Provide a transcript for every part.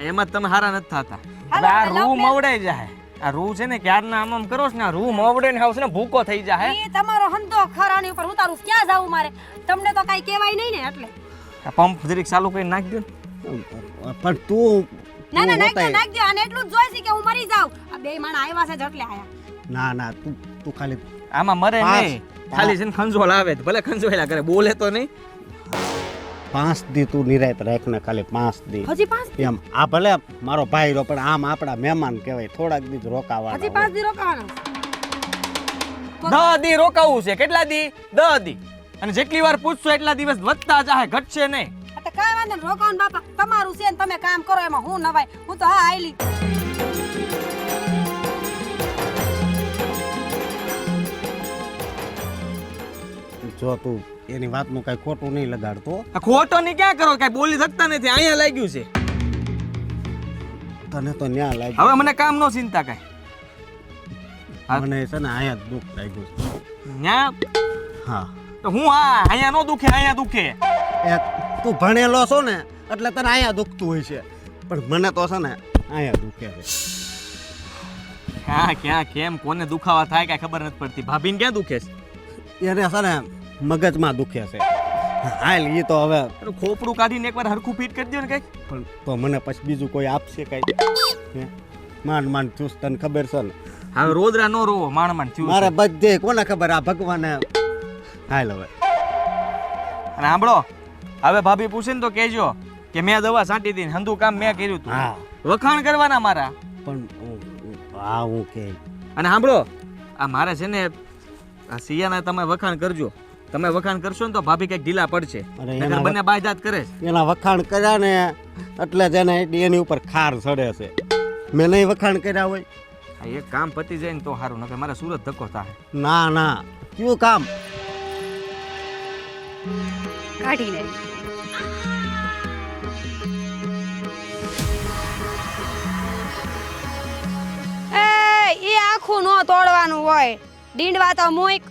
એમાં જ તમે હારા નથી થતા. હવે આ રૂ મવડાઈ જાય. આ રૂ છે ને ક્યારના આમ આમ કરો છો ને રૂ મવડે ને આવશે ને ભૂકો થઈ જાય તમારો હંધો ખરાની ઉપર હું તારું ક્યાં જાવું મારે? તમને તો કાઈ કહેવાય નહીં ને એટલે. પંપ જરીક ચાલુ કરી નાખ દે પણ તું ના ના નાખ દે નાખ દે અને એટલું જ જોઈશે કે હું મરી જાઉં. આ બે માણા આવ્યા છે જટલે આયા. ના ના તું તું ખાલી આમાં મરે નહીં. ખાલી છે ને ખંજોલ આવે ભલે ખંજોયલા કરે બોલે તો નહીં. પાંચ દી તું નિરાયત રાખ ને ખાલી પાંચ દી. હજી પાંચ એમ આ ભલે મારો ભાઈ રો પણ આમ આપણા મહેમાન કહેવાય થોડાક દી રોકાવા હજી પાંચ દી રોકાવાના દહ દી રોકાવું છે કેટલા દી? દહ દી. અને જેટલી વાર પૂછશો એટલા દિવસ વધતા જાય ઘટશે નહીં. કઈ તો કાંઈ વાંધો નહીં રોકાવાનું બાપા તમારું છે ને તમે કામ કરો એમાં હું નવાય હું તો હા આયલી. જો તું એની વાતનું કઈ ખોટું નહીં લગાડતો. આ ખોટો ની ક્યાં કરો? કઈ બોલી શકતા નથી. અહીંયા લાગ્યું છે. તને તો ન્યા લાગ્યું. હવે મને કામ નો ચિંતા કઈ. મને છે ને અહીંયા જ દુઃખ લાગ્યું છે. ન્યા? હા. તો હું હા અહીંયા નો દુખે અહીંયા દુખે. એ તું ભણેલો છો ને એટલે તને અહીંયા દુખતું હોય છે. પણ મને તો છે ને અહીંયા દુખે છે. ક્યાં ક્યાં કેમ કોને દુખાવા થાય કઈ ખબર નથી પડતી. ભાભીને ક્યાં દુખે છે? એને છે ને મગજમાં દુખે છે. હાલ એ તો હવે ખોપડું કાઢીને એકવાર હરખું ફીટ કરી દો ને કંઈક. પણ તો મને પછી બીજું કોઈ આપશે કંઈ? માંડ માંડ ચૂસ તને ખબર છે ને? હવે રોદરા નો રોવો માંડ માંડ થયું મારે. બધે કોને ખબર આ ભગવાને? હાલ હવે. અને સાંભળો હવે ભાભી પૂછે ને તો કહેજો કે મેં દવા છાંટી હતી હંધુ કામ મેં કર્યું હતું વખાણ કરવાના મારા. પણ હા હું કે. અને સાંભળો આ મારે છે ને આ સિયાના તમે વખાણ કરજો. તમે વખાણ કરશો ને તો ભાભી કંઈક ઢીલા પડશે. અરે એના બંને બાયજાત કરે. છે એના વખાણ કર્યા ને એટલે જ એને ઉપર ખાર ચડે છે. મેં નહીં વખાણ કર્યા હોય. આ એક કામ પતી જાય ને તો સારું નકર મારે સુરત ધક્કો થાય. ના ના. કયું કામ? કાઢીને એ એ આખું નો તોડવાનું હોય. ડીંડવા તો મોઈક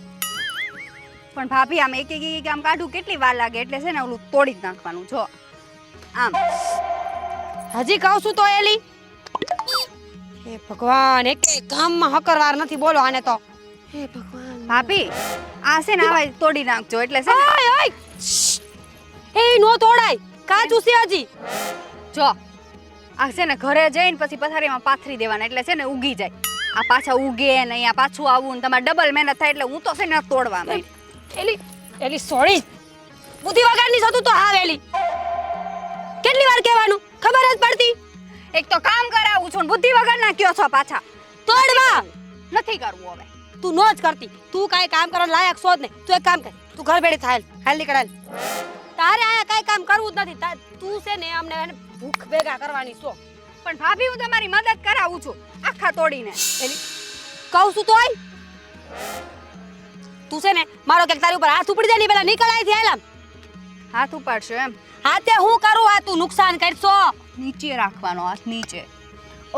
પણ ભાભી આમ એક એક એક આમ કાઢું કેટલી વાર લાગે? એટલે છે ને ઓલું તોડી જ નાખવાનું જો. આમ. હજી કહું છું તો એલી. હે ભગવાન એક ગામમાં હકરવાર નથી બોલો આને તો. હે ભગવાન. ભાભી આ છે ને આવા તોડી નાખજો એટલે છે ઓય ઓય! એ નો તોડાય. કાચું છે હજી. જો. આ છે ને ઘરે જઈને પછી પથારીમાં પાથરી દેવાના એટલે છે ને ઉગી જાય. આ પાછા ઉગે ને અહીંયા પાછું આવું ને તમારે ડબલ મહેનત થાય એટલે હું તો છે ને તોડવા માંડી. એલી એલી સોરી બુદ્ધિ વગરની જતું તો હા વેલી કેટલી વાર કહેવાનું? ખબર જ પડતી. એક તો કામ કરાવું છું ને બુદ્ધિ વગર ના કયો છો પાછા. તોડવા. નથી કરવું હવે. તું નો જ કરતી. તું કાંઈ કામ કરવા લાયક છો જ નહીં. તું એક કામ કર. તું ઘર બેઠી થાય. હાલ નીકળ. તારે આયા કાંઈ કામ કરવું જ નથી. તું છે ને અમને ભૂખ ભેગા કરવાની છો. પણ ભાભી, હું તમારી મદદ કરાવું છું. આખા તોડીને. એલી, કહું છું તોય. તું છે ને મારો કે તારી ઉપર હાથ ઉપડી જાય ને પેલા નીકળ આવી આમ. હાથ ઉપાડશો એમ? હાથે હું કરું? આ તું નુકસાન કરશો. નીચે રાખવાનો હાથ નીચે.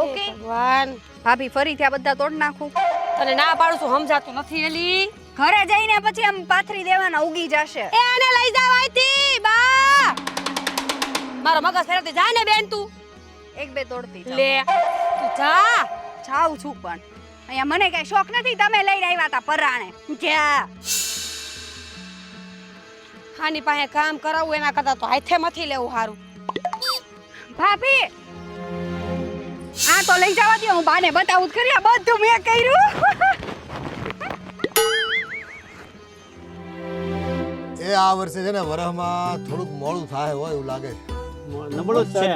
ઓકે? ભગવાન. ભાભી ફરીથી આ બધા તોડ નાખું. તને ના પાડું છું સમજાતું નથી એલી. ઘરે જઈને પછી આમ પાથરી દેવાના ઉગી જશે. એ આને લઈ જાવ અહીંથી બા. મારો મગજ ફેરવતી જા ને બેન તું. એક બે તોડતી લે તું જા. જાઉં છું પણ. અહીંયા મને કઈ શોખ નથી તમે લઈને આવ્યા હતા પરાણે. જા. હાની પાસે કામ કરાવવું એના કરતા તો હાથે મથી લેવું સારું ભાભી હા તો લઈ જવા દો હું બાને બતાવું જ ખરી આ બધું મેં કર્યું. એ આ વર્ષે છે ને વરસમાં થોડુંક મોડું થાય હોય એવું લાગે. છે નબળો છે.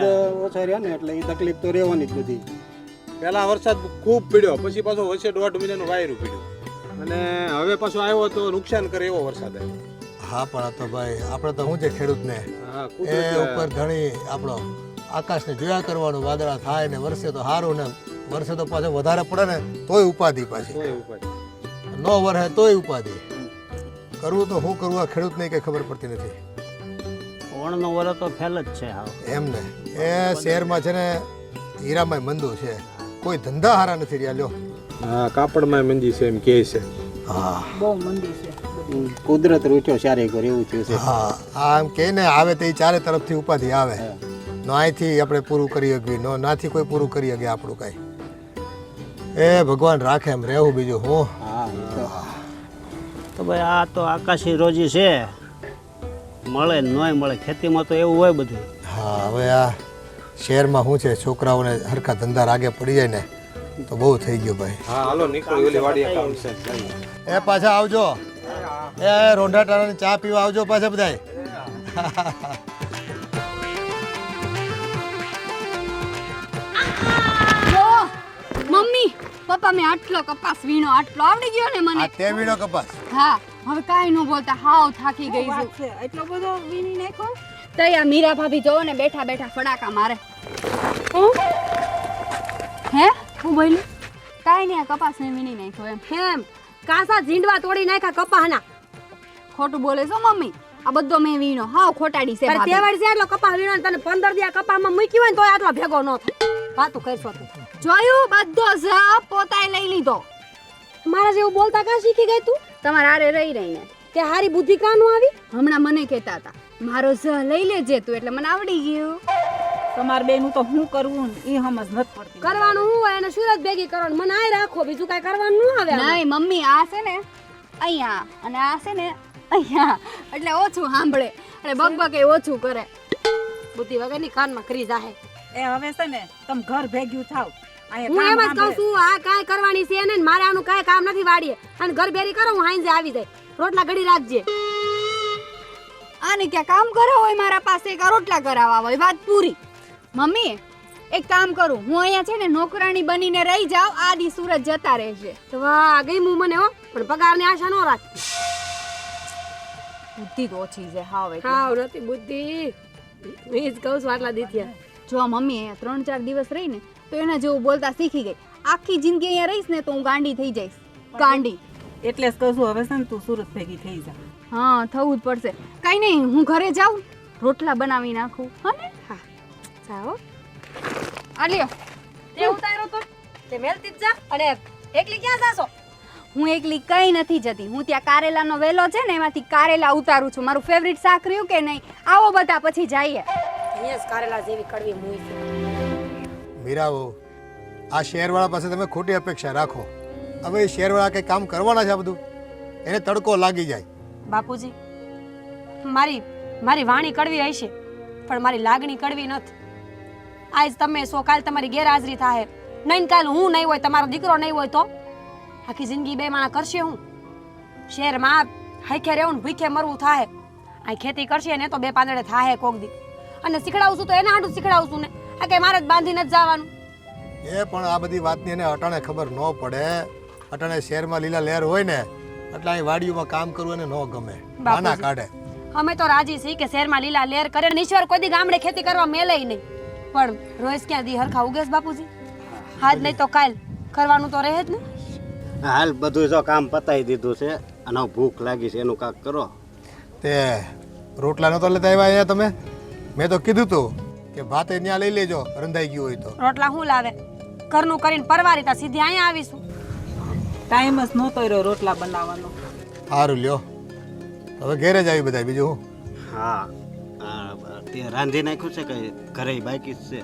ઓછા રહ્યા ને એટલે એ તકલીફ તો રહેવાની જ બધી. પહેલા વરસાદ ખૂબ પડ્યો પછી પાછો વચ્ચે દોઢ મહિનાનું વાયરું પડ્યું. અને હવે પાછો આવ્યો તો નુકસાન કરે એવો વરસાદ આવ્યો. હા પણ આ તો ભાઈ આપણે તો શું છે ખેડૂતને? હા એ ઉપર ઘણી આપણો આકાશને જોયા કરવાનું વાદળા થાય ને વરસે તો સારું ને વરસે તો પાછો વધારે પડે ને તોય ઉપાધિ પાછી. ન વરસે તોય ઉપાધિ. કરવું તો શું કરવું આ ખેડૂતને કંઈ ખબર પડતી નથી. ઓણનો વરસ તો ફેલ જ છે એમ ને. એ શહેરમાં છે ને હીરામાં મંદુ છે. કોઈ ધંધા હારા નથી રહ્યા લ્યો. હા કાપડમાં મંદી છે એમ કહે છે. હા. બહુ કુદરત રૂચો ચારે ઘર એવું થયું છે. હા આમ એમ કે ને આવે તો એ ચારે તરફથી ઉપાધિ આવે. નો અહીંથી આપણે પૂરું કરી શકીએ નો નાથી કોઈ પૂરું કરી શકે આપણું કાંઈ. એ ભગવાન રાખે એમ રહેવું બીજું હું. હા એ તો. તો ભાઈ આ તો આકાશી રોજી છે. મળે નોય મળે ખેતીમાં તો એવું હોય બધું. હા હવે આ શહેરમાં શું છે? છોકરાઓને હરખા ધંધા રાગે પડી જાય ને તો બહુ થઈ ગયું ભાઈ. હા હાલો નીકળી ઓલી વાડીએ કામ છે. એ પાછા આવજો. એ રોંઢા ચા પીવા આવજો પાછા બધાય. મમ્મી પપ્પા મેં આટલો કપાસ વીણો આટલો આવડી ગયો ને મને. તે વીણો કપાસ. હા હવે કાઈ ન બોલતા હાવ થાકી ગઈ છું. એટલો બધો વીણી નાખો તૈયા મીરા ભાભી જોવો ને બેઠા બેઠા ફડાકા મારે. હે? હું? બોલું? કાંઈ નહીં કપાસ વીણી નાખ્યો એમ. હેમ કાસા ઝીંડવા તોડી નાખ્યા કપાહના ખોટું બોલે છો મમ્મી? આ બધો મેં વીણો. હાવ ખોટાડી છે પણ. તે વળી આટલો કપાહ વીણો તને પંદર દિયા કપામાં મૂક્યું હોય ને તોય આટલો ભેગો ન થાય વાતો કરશો તું. જોયું? બધો જવાબ પોતાય લઈ લીધો. મારા જેવું બોલતા કા શીખી ગઈ તું? તમારે આરે રહી રહીને. કે હારી બુદ્ધિ કાનું આવી? હમણાં મને કહેતા હતા. મારો જ લઈ લેજે તું એટલે મને આવડી ગયું. તમારે બેનું તો શું કરવું એ સમજ નથી પડતી. કરવાનું હું હોય અને સુરત ભેગી કરવાનું. મને આય રાખો બીજું કાંઈ કરવાનું ન આવે નહીં મમ્મી આ છે ને અહીંયા અને આ છે ને અહીંયા. એટલે ઓછું સાંભળે. અને એ ઓછું કરે. બુદ્ધિ વગરની કાનમાં કરી જાહે. એ હવે છે ને તમે ઘર ભેગ્યું થાવ. હું એમ જ કહું છું આ કાંઈ કરવાની છે ને મારે આનું કાંઈ કામ નથી વાડીએ. અને ઘર ભેરી કરો હું હાંજે આવી જાય. રોટલા ઘડી રાખજે. આને ક્યાં કામ કરો હોય મારા પાસે એક રોટલા કરાવવા હોય વાત પૂરી. મમ્મી એક કામ કરું હું અહીંયા છે ને નોકરાણી બનીને રહી જાઉં આ દી સુરત જતા રહેશે તો વાહ ગઈ હું મને હો પણ પગારની આશા ન રાખ. બુદ્ધિ તો ઓછી છે હાવ. હાવ નથી બુદ્ધિ. મેં જ કહું છું આટલા દીથિયા જો મમ્મી ત્રણ ચાર દિવસ રહીને તો એના જેવું બોલતા શીખી ગઈ. આખી જિંદગી અહીંયા રહીશ ને તો હું ગાંડી થઈ જઈશ. ગાંડી. એટલે જ કહું છું હવે છે ને તું સુરત ભેગી થઈ જા. હા થવું જ પડશે. કઈ નહીં હું ઘરે જાઉં. રોટલા બનાવી નાખું. હા ને? જાઓ. આ લ્યો. તે ઉતારો તો. તે મેલતી જ જા. અને એકલી ક્યાં જાશો? હું એકલી કઈ નથી જતી. હું ત્યાં કારેલાનો વેલો છે ને એમાંથી કારેલા ઉતારું છું. મારું ફેવરિટ શાક રહ્યું કે નહીં? આવો બધા પછી જઈએ. યસ કારેલા જેવી કડવી મૂઈ છે. મીરાઓ આ શહેરવાળા પાસે તમે ખોટી અપેક્ષા રાખો. હવે એ શહેરવાળા કંઈ કામ કરવાના છે આ બધું? એને તડકો લાગી જાય. બાપુજી, મારી મારી વાણી કડવી હશે પણ મારી લાગણી કડવી નથી. આજ તમે સો કાલ તમારી ગેરહાજરી થાય નહીં કાલ હું નહીં હોય, તમારો દીકરો નહીં હોય તો? આખી જિંદગી બે માણા કરશે હું? શહેરમાં હાઈખે રહેવું ભૂખે મરવું થાય આ ખેતી કરશે ને તો બે પાંદડે થાય કોક દી. અને શીખડાવશું તો એના હાટું શીખડાવશું ને. આ કે મારે જ બાંધીને જ જવાનું. એ પણ આ બધી વાતની એને અટાણે ખબર ન પડે. અટાણે શહેરમાં લીલા લહેર હોય ને એટલે અહીં વાડીઓમાં કામ કરવું એને ન ગમે. નાના કાઢે. અમે તો રાજી છીએ કે શહેરમાં લીલા લેર કરે ને ઈશ્વર કોઈ દી ગામડે ખેતી કરવા મેલે નહીં. પણ રોજ ક્યાં દી હરખા ઉગેશ બાપુજી? હાજ નહીં તો કાલ કરવાનું તો રહે જ ને. હાલ બધું જો કામ પતાવી દીધું છે અને હવે ભૂખ લાગી છે એનું કાક કરો. તે રોટલા નતો લેતા આવ્યા અહીંયા તમે? મેં તો કીધું તું કે ભાતે ત્યાં લઈ લેજો રંધાઈ ગયું હોય તો. રોટલા હું લાવે? ઘરનું કરીને પરવારી તા સીધી અહીંયા આવીશું. ટાઈમ જ નહોતો રહ્યો રોટલા બનાવવાનો. સારું લ્યો. હવે ઘેરે જ આવી બધા બીજું હું? હા તે રાંધી નાખ્યું છે કે ઘરે બાકી છે?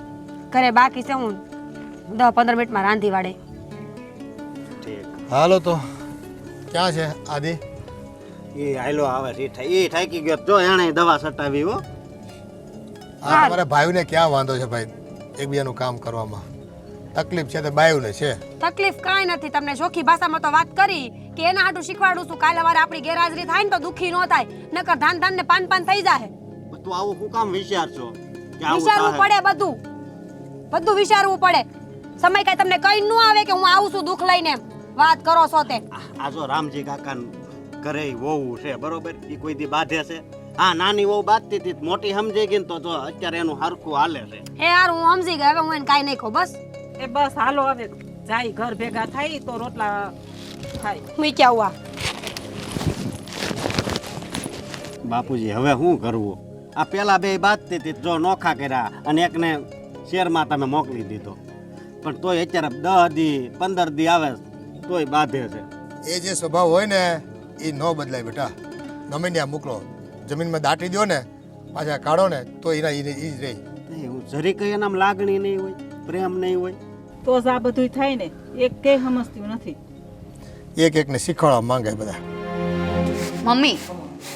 ઘરે બાકી છે હું. દસ પંદર મિનિટમાં રાંધી વાળે. ઠીક. હાલો તો ક્યાં છે આદિ? એ હાલો આવે છે એ થાકી ગયો. જો એણે દવા સટાવી હો. હા મારા ભાઈઓને ક્યાં વાંધો છે ભાઈ એકબીજાનું કામ કરવામાં? તકલીફ છે તે બાયુને છે. તકલીફ કાંઈ નથી તમને ચોખ્ખી ભાષામાં તો વાત કરી કે એના હાટું શીખવાડું છું. કાલે વારે આપણી ગેરહાજરી થાય ને તો દુખી ન થાય નકર ધાન ધાન ને પાન પાન થઈ જાય તું આવું શું કામ વિચારશો? કે વિચારવું પડે બધું. બધું વિચારવું પડે. સમય કઈ તમને કઈ ન આવે કે હું આવું છું દુઃખ લઈને વાત કરો છો તે. આ જો રામજી કાકા ઘરે વહુ છે બરોબર? એ કોઈ દી બાંધે છે. હા નાની વહુ બાંધતી હતી મોટી સમજી ગઈ તો જો અત્યારે એનું હરખું હાલે છે. એ યાર હું સમજી ગઈ. હવે હું એને કાંઈ નહીં ખો બસ. એ બસ હાલો હવે જાય ઘર ભેગા થાય તો રોટલા થાય. હું ક્યાં હુઆ બાપુજી હવે શું કરવું? આ પેલા બે બાંધતી હતી જો નોખા કર્યા અને એકને શેરમાં તમે મોકલી દીધો. પણ તોય અત્યારે દસ દી પંદર દી આવે તોય બાંધે છે. એ જે સ્વભાવ હોય ને એ ન બદલાય બેટા. ગમે ત્યાં મોકલો. જમીનમાં દાટી દો ને પાછા કાઢો ને તો એના એ ઈ જ રહે. હું જરી કઈ એનામ લાગણી નહીં હોય પ્રેમ નહીં હોય. તો જ આ બધું થાય ને. એક કે સમજતું નથી. એક એકને શીખવાડવા માંગે બધા. મમ્મી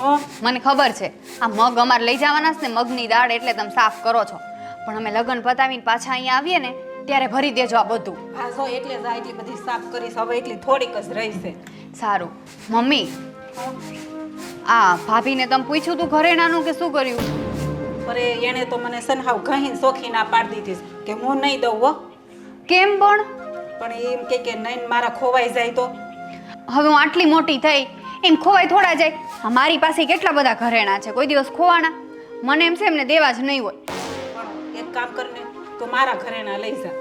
ઓ મને ખબર છે. આ મગ અમારે લઈ જવાના છે ને મગની દાળ એટલે તમે સાફ કરો છો. પણ અમે લગ્ન પતાવીને પાછા અહીંયા આવીએ ને ત્યારે ભરી દેજો આ બધું. હા સો એટલે જ આ એટલી બધી સાફ કરીશ હવે એટલી થોડીક જ રહેશે. સારું. મમ્મી આ ભાભીને તમે પૂછ્યું તું ઘરેણાનું કે શું કર્યું? અરે એણે તો મને સનહાવ ઘહીને સોખી ના પાડી દીધી કે હું નહીં દઉં હો. કેમ પણ? પણ એમ કે કે નહીં મારા ખોવાઈ જાય તો? હવે હું આટલી મોટી થઈ એમ ખોવાય થોડા જાય. મારી પાસે કેટલા બધા ઘરેણા છે? કોઈ દિવસ ખોવાના. મને એમ છે એમને દેવા જ નહીં હોય. પણ એક કામ કરને તો મારા ઘરેણા લઈ જા.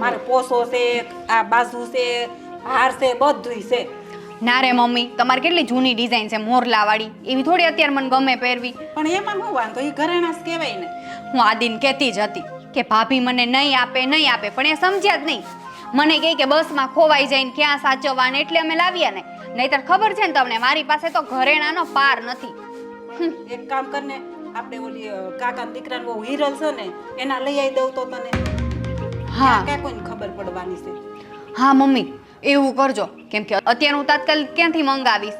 મારે પોસો છે આ બાજુ છે હાર છે બધુંય છે. ના રે મમ્મી તમારે કેટલી જૂની ડિઝાઇન છે મોરલાવાળી. એવી થોડી અત્યારે મને ગમે પહેરવી. પણ એમાં હું વાંધો એ ઘરેણા જ કહેવાય ને. હું આદિન કહેતી જ હતી. કે ભાભી મને નહીં આપે નહીં આપે પણ એ સમજ્યા જ નહીં. મને કહે કે બસમાં ખોવાઈ જાય ને ક્યાં સાચવવા ને એટલે અમે લાવ્યા ને. નહીતર ખબર છે ને તમને મારી પાસે તો ઘરેણાનો પાર નથી. એક કામ કરને આપણે ઓલી અ, કાકાના દીકરાને બહુ હિરલ છે ને એના લઈ આવી દઉં તો તને. હા. ક્યાં કોઈને ખબર પડવાની છે? હા મમ્મી એવું કરજો. કેમ કે અત્યારે હું તાત્કાલિક ક્યાંથી મંગાવીશ?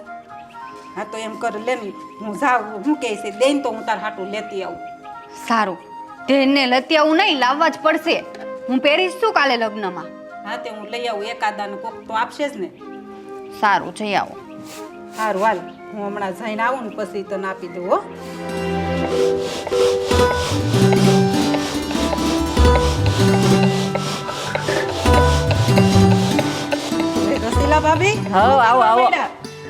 હા તો એમ કર લે હું જાઉં હું કહે છે દઈને તો હું તાર હાટું લેતી આવું. સારું. તેને લતી આવું નહીં લાવવા જ પડશે. હું પહેરીશ શું કાલે લગ્નમાં. હા તે હું લઈ આવું એકાદાનું કોક તો આપશે જ ને. સારું જઈ આવો. સારું હાલ. હું હમણાં જઈને આવું ને પછી તને આપી દઉં હો. રસીલા ભાભી? હવ આવો આવો.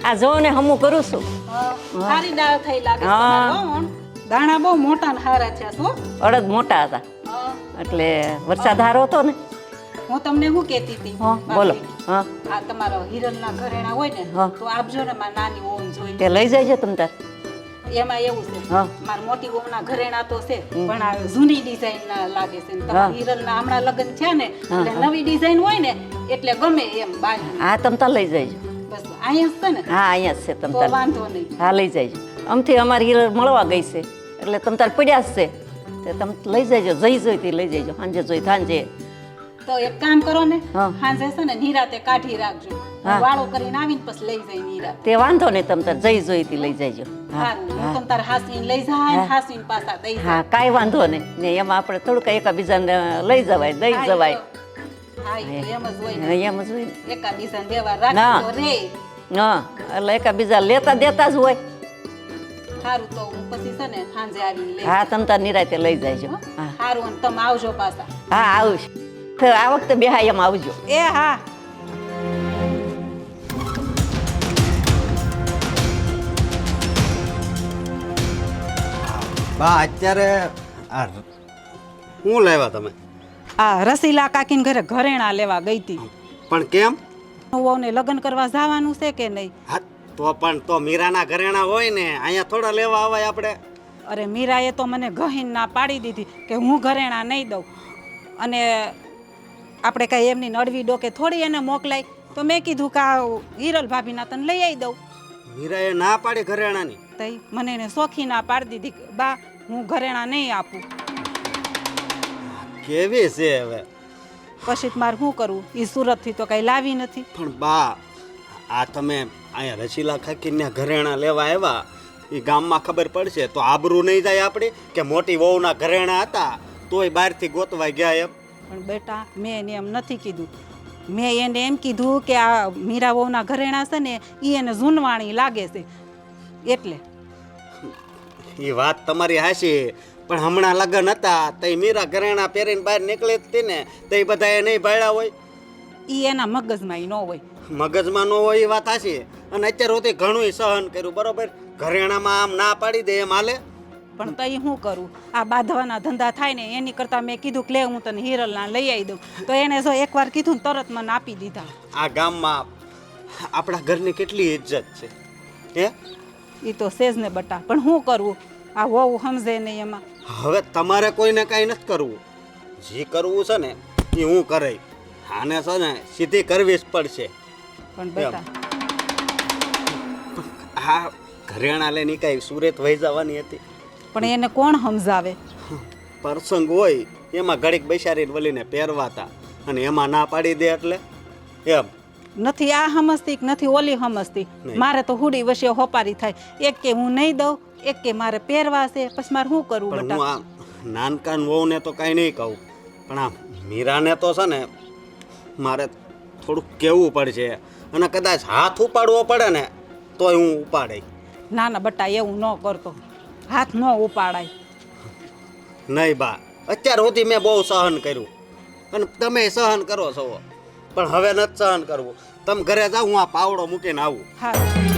આ જો ને હમું કરું છું. સારી દાળ થઈ લાગે છે હા. દાણા બહુ મોટા ને સારા છે તો અડદ મોટા હતા. એટલે વરસાદ હારો હતો ને? હું તમને શું કહેતી હતી? હા બોલો? હા. આ તમારા હિરલના ઘરેણા હોય ને તો આપજો ને મારી નાની ઓમ જોઈ તે લઈ જાય છે તમ તાર? એમાં એવું છે મારા મોટી ઓમના ઘરેણા તો છે પણ આ જૂની ડિઝાઇન ના લાગે છે ને. તમારા હિરલના હમણાં લગ્ન છે ને એટલે નવી ડિઝાઇન હોય ને એટલે ગમે એમ બાય. હા તમ તાર લઈ જાય બસ અહીંયા જ છે ને? હા અહીંયા જ છે તમ તાર. વાંધો નહીં. હા લઈ જાય આમથી અમારી હિરણ મળવા ગઈ છે. એટલે તમ તાર પડ્યા જ છે. તે તમે લઈ જજો જઈ જોઈતી લઈ જજો સાંજે જોઈ સાંજે. તો એક કામ કરો ને. સાંજે છે ને નિરાતે કાઢી રાખજો. વાળો કરીને આવીને પછી લઈ જાય નિરાતે. તે વાંધો નહીં તમ તાર જઈ જોઈતી લઈ જજો. હા તમ તાર હાસવીને લઈ જાય હા. હાસવીને પાછા દઈ હા કાંઈ વાંધો ને એમાં આપણે થોડુંક એકાબીજાને લઈ જવાય દઈ જવાય. એમ જ હોય ને. એમ જ હોય એકા બીજાને દેવા ના. રે. હા એટલે એકાબીજા લેતા દેતા જ હોય. સારું તો હું પછી છે ને સાંજે આવીને લઈ હા તમ તાર નિરાતે લઈ જાયજો હા? સારું અને તમે આવજો પાછા. હા આવીશ. તો આ વખતે બેહાય એમ આવજો. એ હા. બા અત્યારે આ શું લાવ્યા તમે? આ રસીલા કાકીને ઘરે ઘરેણા લેવા ગઈ હતી. પણ કેમ? વહુને લગ્ન કરવા જવાનું છે કે નહીં? તો પણ તો મીરાના ઘરેણા હોય ને અહીંયા થોડા લેવા આવાય આપણે. અરે મીરાએ તો મને ગહીન ના પાડી દીધી કે હું ઘરેણા નહીં દઉં. અને આપણે કાંઈ એમની નડવી ડોકે થોડી એને મોકલાય તો મેં કીધું કે આ હિરલ ભાભીના તને લઈ આવી દઉં. મીરાએ ના પાડી ઘરેણાની? તઈ મને એને સોખી ના પાડી દીધી બા હું ઘરેણા નહીં આપું. કેવી છે હવે? પછી મારે શું કરવું? એ સુરતથી તો કાંઈ લાવી નથી. પણ બા આ તમે અહીંયા રસીલા ખાકીને ઘરેણા લેવા આવ્યા. એ ગામમાં ખબર પડશે તો આબરૂ નહીં જાય આપણી કે મોટી વહુના ઘરેણા હતા તોય બહારથી ગોતવા ગયા એમ. પણ બેટા મેં એને એમ નથી કીધું. મેં એને એમ કીધું કે આ મીરા વહુના ઘરેણા છે ને એ એને જૂનવાણી લાગે છે. એટલે. એ વાત તમારી હાશી પણ હમણાં લગ્ન હતા તો મીરા ઘરેણા પહેરીને બહાર નીકળી હતી ને એ બધા એ નહીં ભાડ્યા હોય. એ એના મગજમાં ન હોય. મગજમાં ન હોય એ વાત હાશી અને અત્યારે હોતી ઘણું સહન કર્યું બરોબર? ઘરેણામાં આમ ના પાડી દે એમ હાલે. પણ તઈ શું કરું? આ બાંધવાના ધંધા થાય ને એની કરતાં મેં કીધું કે લે હું તને હિરલના લઈ આવી દઉં. તો એને જો એકવાર કીધું ને તરત મને આપી દીધા. આ ગામમાં આપણા ઘરની કેટલી ઇજ્જત છે હે? એ તો સેજ ને બટા. પણ શું કરવું આ વહુ સમજે નહીં એમાં. હવે તમારે કોઈને કાંઈ નથી કરવું. જે કરવું છે ને એ હું કરે આને છે ને સીધી કરવી જ પડશે. પણ બેટા આ ઘરેણા લઈને કાંઈ સુરત વહી જવાની હતી. પણ એને કોણ સમજાવે? પ્રસંગ હોય એમાં ઘડીક બેસાડીને વલીને પહેરવાતા અને એમાં ના પાડી દે એટલે એમ. નથી આ સમજતી કે નથી ઓલી સમજતી? મારે તો હુડી વસે હોપારી થાય. એક કે હું નહીં દઉં એક કે મારે પહેરવા છે પછી મારે શું કરવું પણ હું આ નાનકાન વહુને તો કાંઈ નહીં કહું. પણ આ મીરાને તો છે ને મારે થોડુંક કહેવું પડશે. અને કદાચ હાથ ઉપાડવો પડે ને તોય હું ઉપાડે ના ના બટા એવું ન કરતો. હાથ ન ઉપાડાય. નહીં બા અત્યાર સુધી મેં બહુ સહન કર્યું. અને તમે સહન કરો છો. પણ હવે નથી સહન કરવું. તમે ઘરે જાઓ હું આ પાવડો મૂકીને આવું. હા.